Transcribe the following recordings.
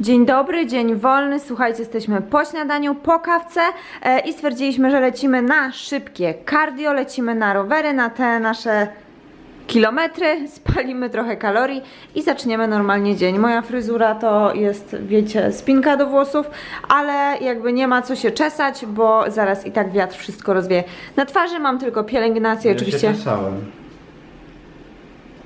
Dzień dobry, dzień wolny. Słuchajcie, jesteśmy po śniadaniu, po kawce e, i stwierdziliśmy, że lecimy na szybkie cardio, lecimy na rowery, na te nasze kilometry, spalimy trochę kalorii i zaczniemy normalnie dzień. Moja fryzura to jest, wiecie, spinka do włosów, ale jakby nie ma co się czesać, bo zaraz i tak wiatr wszystko rozwieje. Na twarzy mam tylko pielęgnację, oczywiście. Ja się czesałem.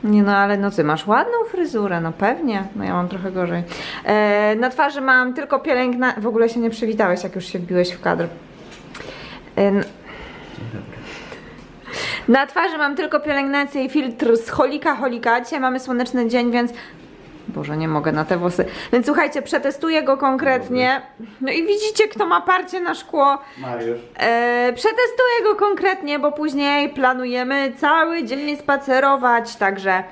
Nie no, ale no ty masz ładną fryzurę, no pewnie. No ja mam trochę gorzej. E, na twarzy mam tylko pielęgna... W ogóle się nie przywitałeś, jak już się wbiłeś w kadr. E, na twarzy mam tylko pielęgnację i filtr z Holika Holika. Dzisiaj mamy słoneczny dzień, więc... Boże, nie mogę na te włosy. Więc słuchajcie, przetestuję go konkretnie. No i widzicie, kto ma parcie na szkło. Mariusz. E, przetestuję go konkretnie, bo później planujemy cały dzień spacerować, także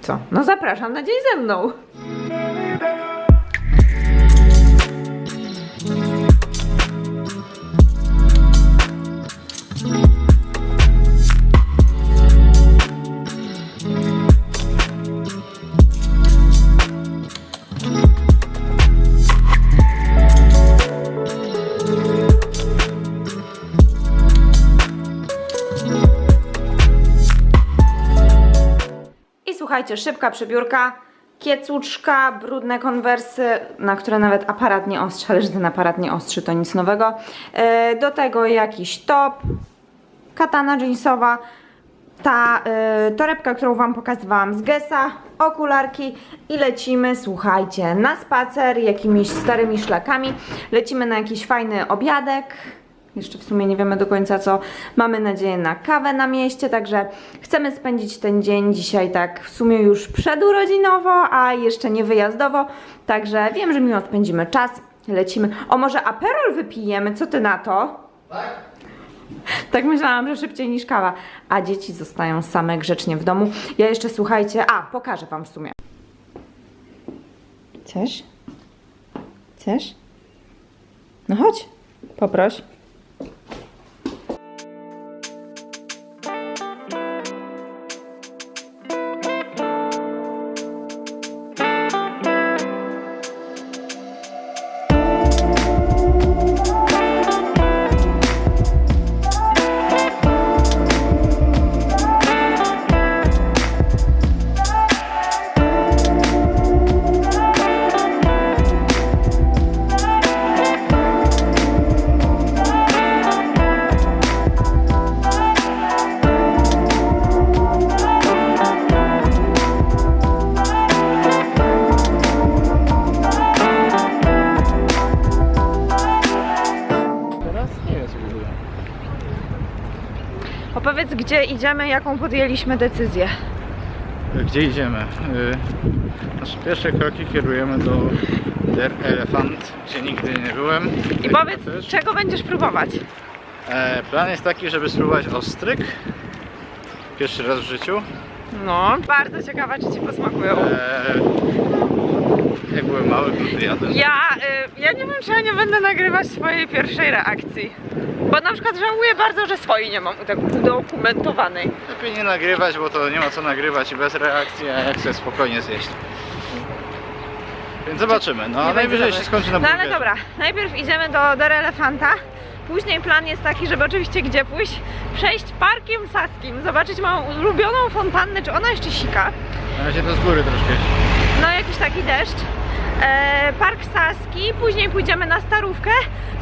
co? No zapraszam na dzień ze mną. Słuchajcie, szybka przebiórka, kiecuczka, brudne konwersy, na które nawet aparat nie ostrzy, ale że ten aparat nie ostrzy, to nic nowego. E, do tego jakiś top, katana jeansowa, ta y, torebka, którą Wam pokazywałam z Gesa, okularki i lecimy, słuchajcie, na spacer jakimiś starymi szlakami. Lecimy na jakiś fajny obiadek. Jeszcze w sumie nie wiemy do końca co. Mamy nadzieję na kawę na mieście, także chcemy spędzić ten dzień dzisiaj tak w sumie już przedurodzinowo, a jeszcze nie wyjazdowo. Także wiem, że miło spędzimy czas. Lecimy. O, może aperol wypijemy? Co ty na to? Tak myślałam, że szybciej niż kawa. A dzieci zostają same grzecznie w domu. Ja jeszcze słuchajcie, a pokażę wam w sumie. Chcesz? Chcesz? No chodź, poproś. Gdzie idziemy, jaką podjęliśmy decyzję. Gdzie idziemy? Y, Nasze pierwsze kroki kierujemy do Der Elephant, gdzie nigdy nie byłem. I powiedz, też. czego będziesz próbować? E, plan jest taki, żeby spróbować ostryk. Pierwszy raz w życiu. No, bardzo ciekawa, czy ci posmakują. E, jak byłem mały, jadłem. Ja, y, ja nie wiem, czy ja nie będę nagrywać swojej pierwszej reakcji. Bo na przykład żałuję bardzo, że swojej nie mam tak udokumentowanej. Lepiej nie nagrywać, bo to nie ma co nagrywać i bez reakcji, a jak chcę spokojnie zjeść. Więc zobaczymy. No, Nie najwyżej będzie się skończy na No ale burgerze. dobra, najpierw idziemy do Dor Elefanta. Później plan jest taki, żeby oczywiście gdzie pójść? Przejść parkiem saskim, zobaczyć moją ulubioną fontannę, czy ona jeszcze sika. Na razie to z góry troszkę. No jakiś taki deszcz. E, Park Saski, później pójdziemy na Starówkę.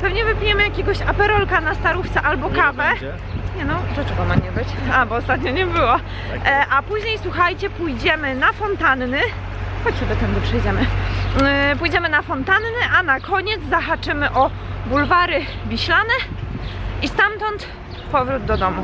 Pewnie wypijemy jakiegoś aperolka na Starówce albo kawę. Nie no, dlaczego ma nie być? A, bo ostatnio nie było. E, a później, słuchajcie, pójdziemy na fontanny. Chodź sobie tędy przejdziemy. E, pójdziemy na fontanny, a na koniec zahaczymy o bulwary Wiślane i stamtąd powrót do domu.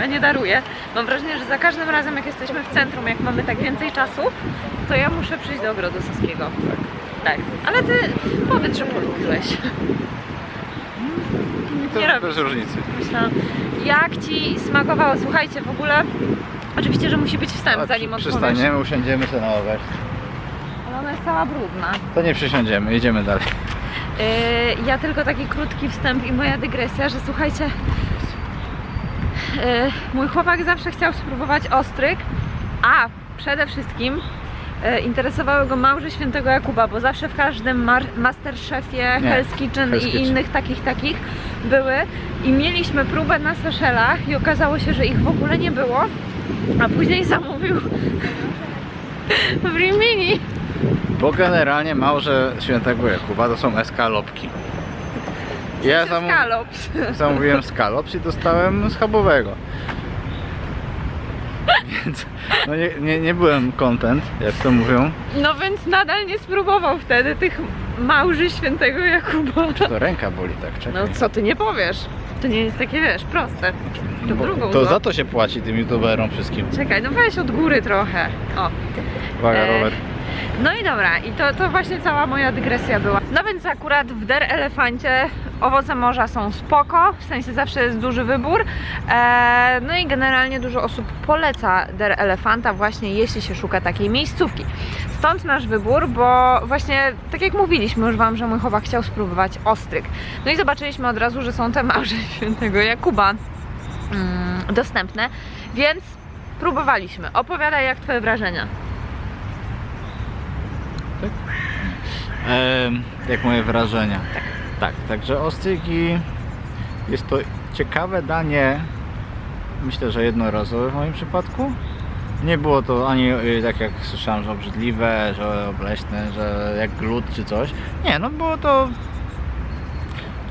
Ja nie daruję. Mam wrażenie, że za każdym razem, jak jesteśmy w centrum, jak mamy tak więcej czasu, to ja muszę przyjść do Ogrodu Saskiego. Tak. Tak, ale ty powiedz, że polubiłeś. To Nie bez różnicy. Myślałam, jak ci smakowało? Słuchajcie, w ogóle, oczywiście, że musi być wstęp, zanim odpowiesz. Przystaniemy, usiądziemy sobie na ławę. Ale ona jest cała brudna. To nie przysiądziemy, jedziemy dalej. Yy, ja tylko taki krótki wstęp i moja dygresja, że słuchajcie, mój chłopak zawsze chciał spróbować ostryg, a przede wszystkim yy, interesowały go małże świętego Jakuba, bo zawsze w każdym Masterchefie, Nie, Hell's Kitchen Hell's i Kitchen. innych takich takich były i mieliśmy próbę na Seszelach i okazało się, że ich w ogóle nie było, a później zamówił w Rimini. Bo generalnie małże świętego Jakuba to są eskalopki. Ja. Skalops. zamówiłem skalops i dostałem schabowego. Więc no nie, nie, nie byłem content, jak to mówią. No więc nadal nie spróbował wtedy tych małży świętego Jakuba. To ręka boli tak, czekaj. No co ty nie powiesz? To nie jest takie, wiesz, proste. To Bo- drugą to za to się płaci tym youtuberom wszystkim. Czekaj, no weź od góry trochę. O. Uwaga, E, Robert. No i dobra, i to, to właśnie cała moja dygresja była. No więc akurat w Der Elefancie owoce morza są spoko, w sensie zawsze jest duży wybór. E, no i generalnie dużo osób poleca Der Elefanta właśnie jeśli się szuka takiej miejscówki. Stąd nasz wybór, bo właśnie tak jak mówiliśmy już Wam, że mój chłopak chciał spróbować ostryg. No i zobaczyliśmy od razu, że są te małże świętego Jakuba mm, dostępne, więc próbowaliśmy. Opowiadaj jak Twoje wrażenia. Jak moje wrażenia. Tak. Tak, także ostrygi jest to ciekawe danie, myślę, że jednorazowe w moim przypadku. Nie było to ani y, tak jak słyszałem, że obrzydliwe, że obleśne, że jak glut czy coś. Nie, no było to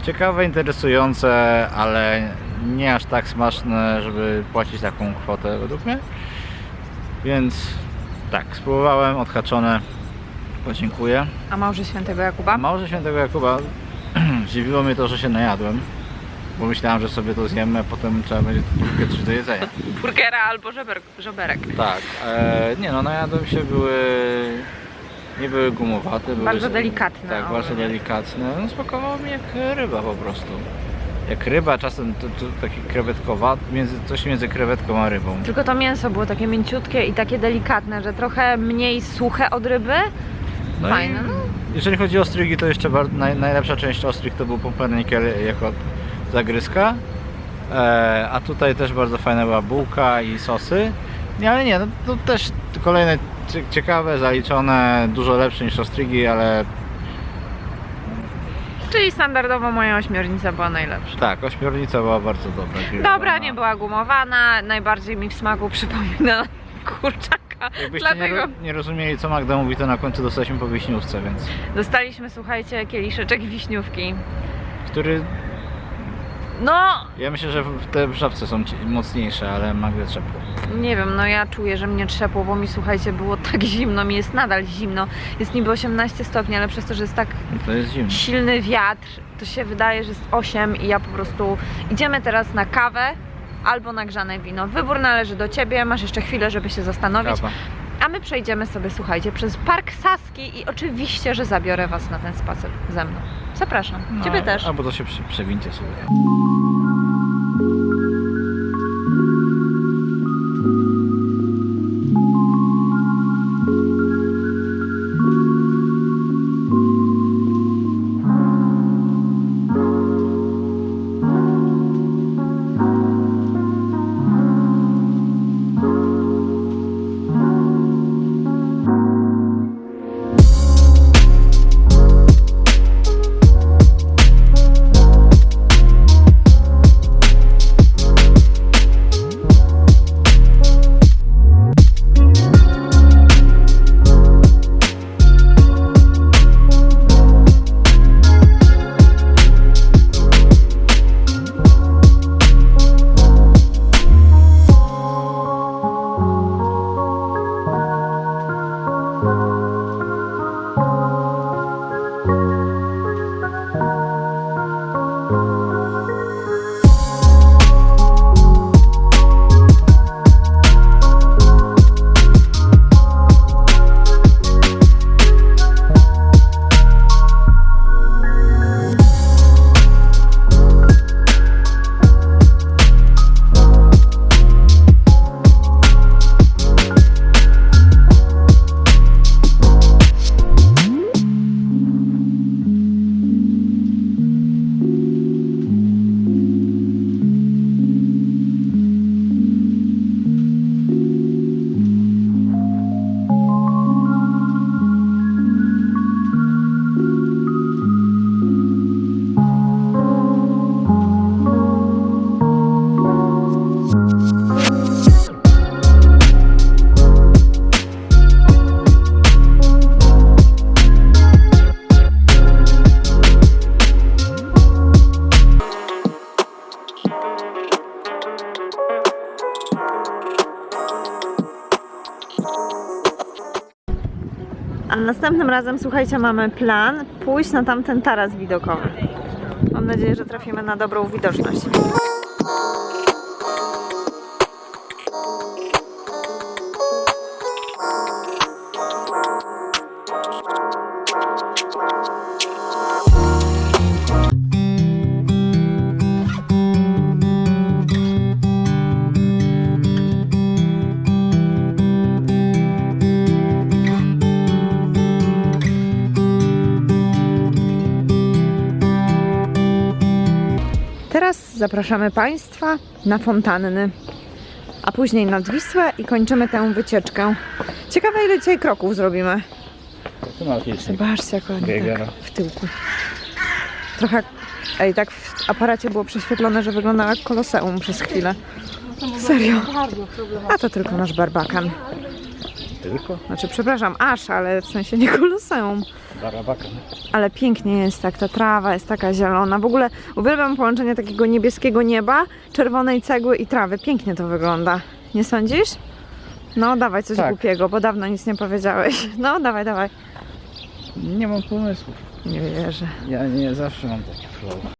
ciekawe, interesujące, ale nie aż tak smaczne, żeby płacić taką kwotę według mnie. Więc tak, spróbowałem, odhaczone. Podziękuję. A małże świętego Jakuba? małże świętego Jakuba zdziwiło mnie to, że się najadłem. Bo myślałem, że sobie to zjemy, a potem trzeba będzie troszkę coś do jedzenia. Burgera albo żeberek. Tak, e, nie no, najadłem się, były... Nie były gumowate. Były, Bardzo delikatne, Tak, bardzo delikatne. No smakowało mi jak ryba po prostu. Jak ryba, czasem to, to taki krewetkowa, między, coś między krewetką a rybą. Tylko to mięso było takie mięciutkie i takie delikatne, że trochę mniej suche od ryby. No Fajne, no. Jeżeli chodzi o ostrygi, to jeszcze naj, najlepsza część ostryg to był pumpernickel jako zagryzka. E, a tutaj też bardzo fajna była bułka i sosy. Nie, ale nie, no, to też kolejne cie- ciekawe, zaliczone, dużo lepsze niż ostrygi, ale Czyli standardowo moja ośmiornica była najlepsza. tak, ośmiornica była bardzo dobra. Dobra, nie była gumowana, najbardziej mi w smaku przypomina kurczaka. Jakbyście nie, Dlatego ro- nie rozumieli co Magda mówi, to na końcu dostaliśmy po wiśniówce, więc... dostaliśmy, słuchajcie, kieliszeczek wiśniówki. Który, No, ja myślę, że te w żabce są mocniejsze, ale Magdę trzepło. nie wiem, no ja czuję, że mnie trzepło, bo mi, słuchajcie, było tak zimno, mi jest nadal zimno. Jest niby 18 stopni, ale przez to, że jest tak To jest silny wiatr, to się wydaje, że jest 8 i ja po prostu idziemy teraz na kawę albo na grzane wino. Wybór należy do ciebie, masz jeszcze chwilę, żeby się zastanowić. A my przejdziemy sobie, słuchajcie, przez Park Saski i oczywiście, że zabiorę was na ten spacer ze mną. Zapraszam. Ciebie No, też. Albo to się przy, przewincie sobie. Razem, słuchajcie, mamy plan pójść na tamten taras widokowy. Mam nadzieję, że trafimy na dobrą widoczność. Zapraszamy Państwa na fontanny, a później nad Wisłę i kończymy tę wycieczkę. Ciekawe ile dzisiaj kroków zrobimy. Zobaczcie jak Biega. tak w tyłku. Trochę, ej tak w aparacie było prześwietlone, że wygląda jak koloseum przez chwilę. Serio. A to tylko nasz barbakan. Tylko? Znaczy przepraszam, aż, ale w sensie nie koloseum. Barabakan. Ale pięknie jest tak, ta trawa jest taka zielona. W ogóle uwielbiam połączenie takiego niebieskiego nieba, czerwonej cegły i trawy. Pięknie to wygląda. Nie sądzisz? No, dawaj coś Tak. głupiego, bo dawno nic nie powiedziałeś. No, dawaj, dawaj. Nie mam pomysłów. Nie wierzę. Ja nie zawsze mam taki flow.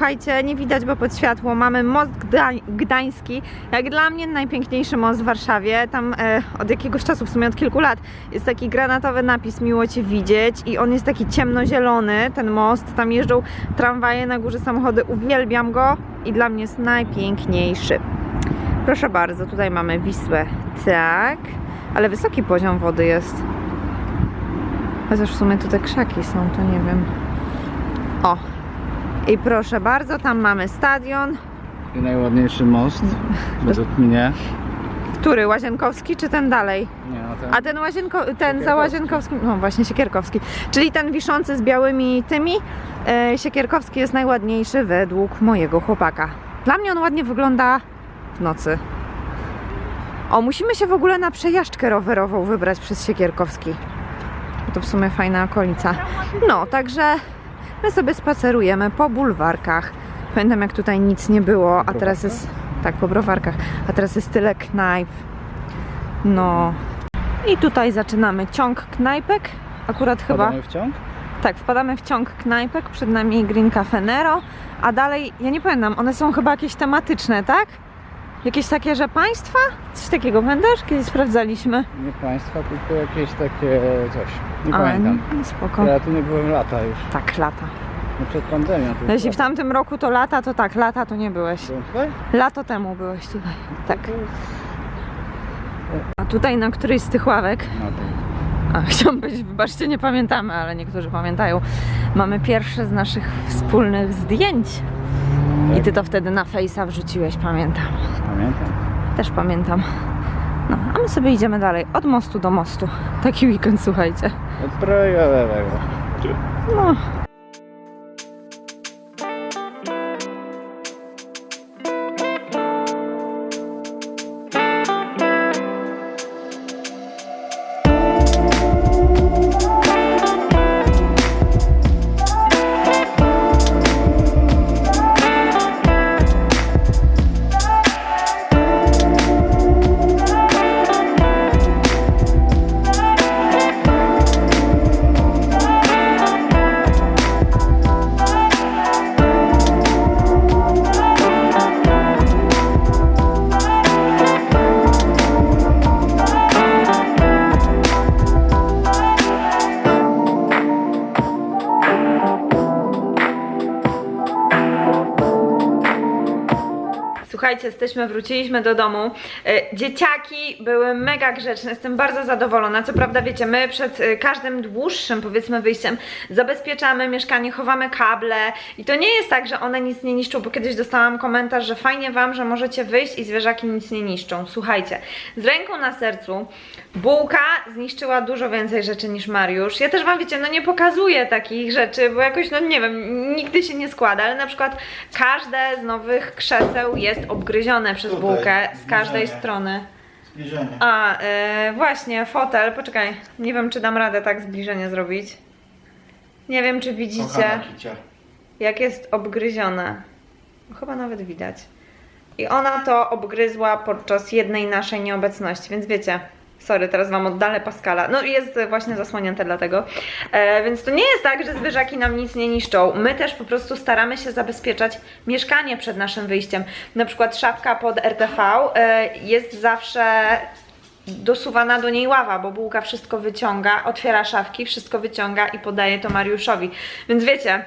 Słuchajcie, nie widać, bo pod światło mamy most Gdań, Gdański. Jak dla mnie najpiękniejszy most w Warszawie. Tam e, od jakiegoś czasu, w sumie od kilku lat, jest taki granatowy napis Miło Cię widzieć i on jest taki ciemnozielony, ten most. Tam jeżdżą tramwaje, na górze samochody. Uwielbiam go i dla mnie jest najpiękniejszy. Proszę bardzo, tutaj mamy Wisłę. Tak, ale wysoki poziom wody jest. Chociaż w sumie tu te krzaki są, to nie wiem. O, i proszę bardzo, tam mamy stadion. I najładniejszy most, według mnie. Który? Łazienkowski czy ten dalej? Nie, no ten... A ten łazienko, ten za. Łazienkowskim, no właśnie Siekierkowski. Czyli ten wiszący z białymi tymi, e, Siekierkowski jest najładniejszy według mojego chłopaka. Dla mnie on ładnie wygląda w nocy. O, musimy się w ogóle na przejażdżkę rowerową wybrać przez Siekierkowski. Bo To w sumie fajna okolica. No, także my sobie spacerujemy po bulwarkach. Pamiętam jak tutaj nic nie było, a teraz jest... Tak, po browarkach. A teraz jest tyle knajp. No. I tutaj zaczynamy ciąg knajpek. Akurat chyba. Wpadamy w ciąg? Tak, wpadamy w ciąg knajpek. Przed nami Green Cafe Nero. A dalej, ja nie pamiętam, one są chyba jakieś tematyczne, tak? Jakieś takie, że państwa? Coś takiego, pamiętasz? Kiedyś sprawdzaliśmy. Nie państwa, tylko jakieś takie coś. Nie A, pamiętam. no, spoko. Ja tu nie byłem lata już. Tak, lata. No przed pandemią. tu Jeśli w tamtym roku to lata, to tak, lata to nie byłeś. Byłem tutaj? Lato temu byłeś tutaj. Tak. To jest- A tutaj na którejś z tych ławek No to A, chciałam powiedzieć, wybaczcie, nie pamiętamy, ale niektórzy pamiętają. Mamy pierwsze z naszych wspólnych zdjęć. I ty to wtedy na Face'a wrzuciłeś, pamiętam. Pamiętam. Też pamiętam. No, a my sobie idziemy dalej, od mostu do mostu. Taki weekend, słuchajcie. Od projowego. No. Słuchajcie, wróciliśmy do domu. E, Dzieciaki były mega grzeczne, jestem bardzo zadowolona. Co prawda, wiecie, my przed e, każdym dłuższym, powiedzmy, wyjściem zabezpieczamy mieszkanie, chowamy kable i to nie jest tak, że one nic nie niszczą, bo kiedyś dostałam komentarz, że fajnie wam, że możecie wyjść i zwierzaki nic nie niszczą. Słuchajcie, z ręką na sercu, bułka zniszczyła dużo więcej rzeczy niż Mariusz. Ja też wam, wiecie, no nie pokazuję takich rzeczy, bo jakoś, no nie wiem, nigdy się nie składa, ale na przykład każde z nowych krzeseł jest obgryzione przez Tutaj, bułkę z każdej zbliżenie. strony. Zbliżenie. A, e, właśnie, fotel, poczekaj, nie wiem czy dam radę tak zbliżenie zrobić. Nie wiem czy widzicie, Kochana Kicia. jak jest obgryzione. Chyba nawet widać. I ona to obgryzła podczas jednej naszej nieobecności, więc wiecie, sorry, teraz wam oddalę Pascala. No jest właśnie zasłonięte dlatego. E, więc to nie jest tak, że zwierzaki nam nic nie niszczą. My też po prostu staramy się zabezpieczać mieszkanie przed naszym wyjściem. Na przykład szafka pod RTV e, jest zawsze dosuwana do niej ława, bo bułka wszystko wyciąga, otwiera szafki, wszystko wyciąga i podaje to Mariuszowi. Więc wiecie,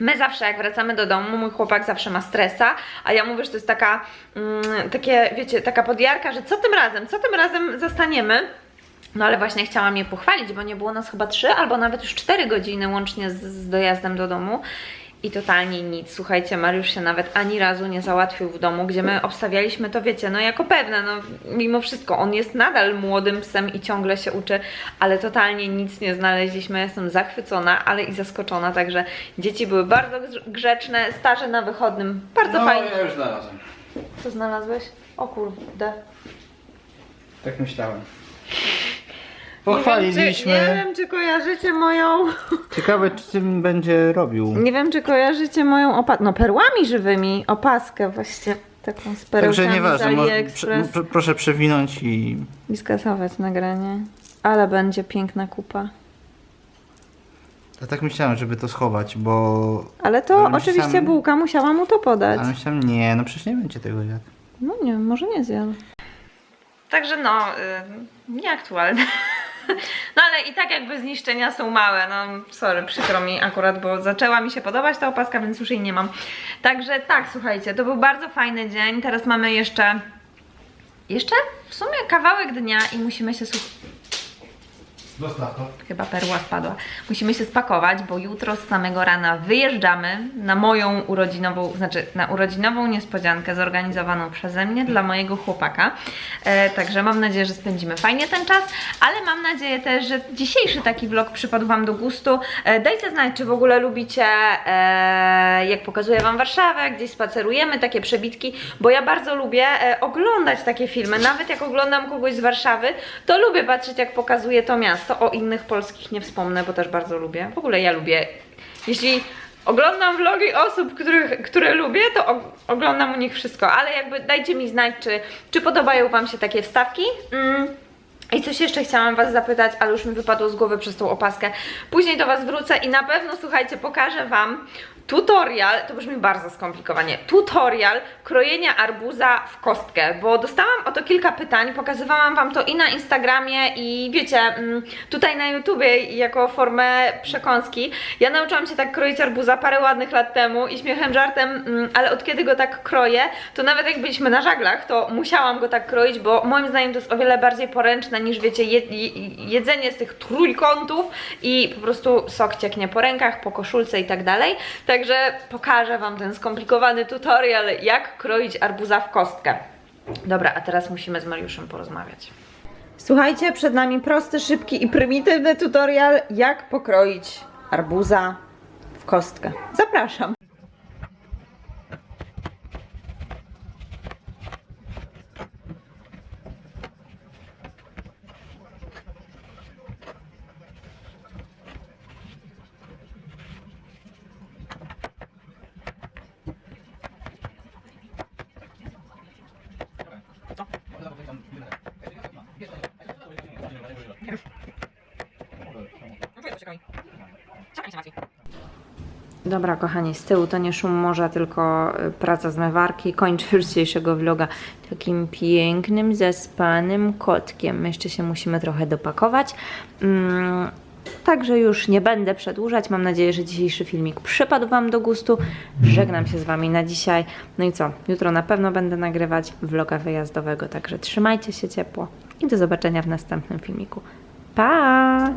My zawsze jak wracamy do domu, mój chłopak zawsze ma stresa, a ja mówię, że to jest taka, mm, takie, wiecie, taka podjarka, że co tym razem, co tym razem zastaniemy. No ale właśnie chciałam je pochwalić, bo nie było nas chyba 3 albo nawet już 4 godziny łącznie z, z dojazdem do domu. I totalnie nic. Słuchajcie, Mariusz się nawet ani razu nie załatwił w domu, gdzie my obstawialiśmy to, wiecie, no jako pewne, no mimo wszystko, on jest nadal młodym psem i ciągle się uczy, ale totalnie nic nie znaleźliśmy. Jestem zachwycona, ale i zaskoczona, także dzieci były bardzo grz- grzeczne, starzy na wychodnym, bardzo no, fajnie. ja już znalazłem. Co znalazłeś? O kurde. Tak myślałem. Nie wiem, czy, Pochwaliliśmy. nie wiem, czy kojarzycie moją... Ciekawe, czy tym będzie robił. Nie wiem, czy kojarzycie moją opaskę, no perłami żywymi, opaskę właśnie, taką z Także nieważne, mo- pr- proszę przewinąć i I skasować nagranie. Ale będzie piękna kupa. ja tak myślałem, żeby to schować, bo... Ale to oczywiście myślałem- bułka musiała mu to podać. Ale myślałem, nie, no przecież nie będzie tego jadł. No nie może nie zjadł. Także no, y, nieaktualne. No ale i tak jakby zniszczenia są małe, no sorry, przykro mi akurat, bo zaczęła mi się podobać ta opaska, więc już jej nie mam. Także tak, słuchajcie, to był bardzo fajny dzień, teraz mamy jeszcze, jeszcze w sumie kawałek dnia i musimy się, Dostaw to. chyba perła spadła. Musimy się spakować, bo jutro z samego rana wyjeżdżamy na moją urodzinową, znaczy na urodzinową niespodziankę zorganizowaną przeze mnie dla mojego chłopaka. E, także mam nadzieję, że spędzimy fajnie ten czas, ale mam nadzieję też, że dzisiejszy taki vlog przypadł Wam do gustu. E, dajcie znać, czy w ogóle lubicie, e, jak pokazuję Wam Warszawę, gdzieś spacerujemy, takie przebitki, bo ja bardzo lubię e, oglądać takie filmy. Nawet jak oglądam kogoś z Warszawy, to lubię patrzeć, jak pokazuje to miasto. O innych polskich nie wspomnę, bo też bardzo lubię. W ogóle ja lubię. Jeśli oglądam vlogi osób, których, które lubię, to og- oglądam u nich wszystko. Ale jakby dajcie mi znać, czy, czy podobają Wam się takie wstawki. Mm. I coś jeszcze chciałam Was zapytać, ale już mi wypadło z głowy przez tą opaskę. Później do Was wrócę i na pewno, słuchajcie, pokażę Wam tutorial, to brzmi bardzo skomplikowanie, tutorial krojenia arbuza w kostkę, bo dostałam o to kilka pytań, pokazywałam Wam to i na Instagramie i wiecie, mm, tutaj na YouTubie jako formę przekąski. Ja nauczyłam się tak kroić arbuza parę ładnych lat temu i śmiechem, żartem, mm, ale od kiedy go tak kroję, to nawet jak byliśmy na żaglach, to musiałam go tak kroić, bo moim zdaniem to jest o wiele bardziej poręczne niż wiecie, je, je, jedzenie z tych trójkątów i po prostu sok cieknie po rękach, po koszulce i tak dalej. Także pokażę Wam ten skomplikowany tutorial, jak kroić arbuza w kostkę. Dobra, a teraz musimy z Mariuszem porozmawiać. Słuchajcie, przed nami prosty, szybki i prymitywny tutorial, jak pokroić arbuza w kostkę. Zapraszam. Dobra, kochani, z tyłu to nie szum morza, tylko y, praca zmywarki. Kończę już dzisiejszego vloga takim pięknym, zaspanym kotkiem. My jeszcze się musimy trochę dopakować. Mm, Także już nie będę przedłużać. Mam nadzieję, że dzisiejszy filmik przypadł Wam do gustu. Żegnam się z Wami na dzisiaj. No i co? Jutro na pewno będę nagrywać vloga wyjazdowego, także trzymajcie się ciepło i do zobaczenia w następnym filmiku. Pa!